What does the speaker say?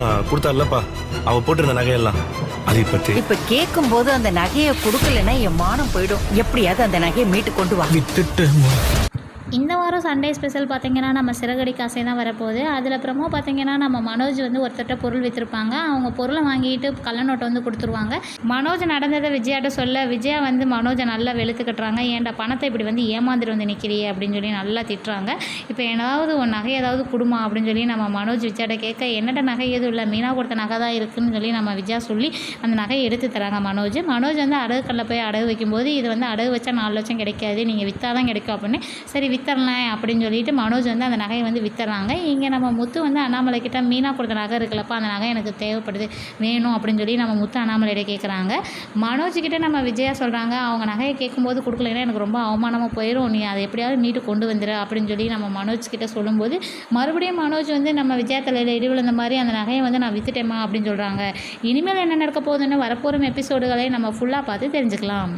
கொடுத்தாருலப்பா. அவ போட்டிருந்த நகையெல்லாம். அதை பத்தி இப்ப கேட்கும் போது அந்த நகையை கொடுக்கலன்னா என் மானம் போயிடும். எப்படியாவது அந்த நகையை மீட்டு கொண்டு வா. வித்துட்டேம்மா இந்த வாரம் சண்டே ஸ்பெஷல் பார்த்திங்கன்னா நம்ம சிறகடி காசை தான் வரப்போகுது. அதில் அப்புறமா பார்த்திங்கன்னா நம்ம மனோஜ் வந்து ஒருத்தர்கிட்ட பொருள் விற்றுருப்பாங்க அவங்க பொருளை வாங்கிட்டு கள்ள நோட்டை வந்து கொடுத்துருவாங்க. மனோஜ் நடந்ததை விஜயாட்ட சொல்ல விஜயா வந்து மனோஜை நல்லா வெளுத்து கட்டுறாங்க. ஏன்டா பணத்தை இப்படி வந்து ஏமாந்துட்டு வந்து நிற்கிறியே அப்படின்னு சொல்லி நல்லா திட்டுறாங்க. இப்போ ஏதாவது ஒரு நகை ஏதாவது கொடுமா? அப்படின்னு சொல்லி நம்ம மனோஜ் விஜயாட்ட கேட்க என்னட்ட நகை எதுவும் இல்லை? மீனா கொடுத்த நகை தான் இருக்குன்னு சொல்லி நம்ம விஜயா சொல்லி அந்த நகையை எடுத்து தராங்க மனோஜ். மனோஜ் வந்து அடகு கல்ல போய் அடகு வைக்கும்போது இது வந்து அடகு வச்சா நாலு லட்சம் கிடைக்காது. நீங்கள் விற்றா தான் கிடைக்கும் அப்படின்னு. சரி வித்தரலாம் அப்படின்னு சொல்லிட்டு மனோஜ் வந்து அந்த நகையை வந்து வித்தர்றாங்க. இங்கே நம்ம முத்து வந்து அண்ணாமலை கிட்ட மீனா கொடுத்த நகை இருக்குல்லப்பா அந்த நகை எனக்கு தேவைப்படுது வேணும் அப்படின்னு சொல்லி நம்ம முத்து அண்ணாமலையிட கேட்குறாங்க மனோஜ் கிட்ட நம்ம விஜயா சொல்கிறாங்க அவங்க நகையை கேட்கும்போது கொடுக்கலைன்னா எனக்கு ரொம்ப அவமானமாக போயிடும் நீ அதை எப்படியாவது மீட்டு கொண்டு வந்துடு அப்படின்னு சொல்லி நம்ம மனோஜ் கிட்ட சொல்லும்போது மறுபடியும் மனோஜ் வந்து நம்ம விஜயா தலையில் இடிவிழுந்த மாதிரி அந்த நகையை வந்து நான் வித்துட்டேமா அப்படின்னு சொல்கிறாங்க இனிமேல் என்ன நடக்க போகுதுன்னு வரப்போகிற எபிசோடுகளை நம்ம ஃபுல்லாக பார்த்து தெரிஞ்சுக்கலாம்.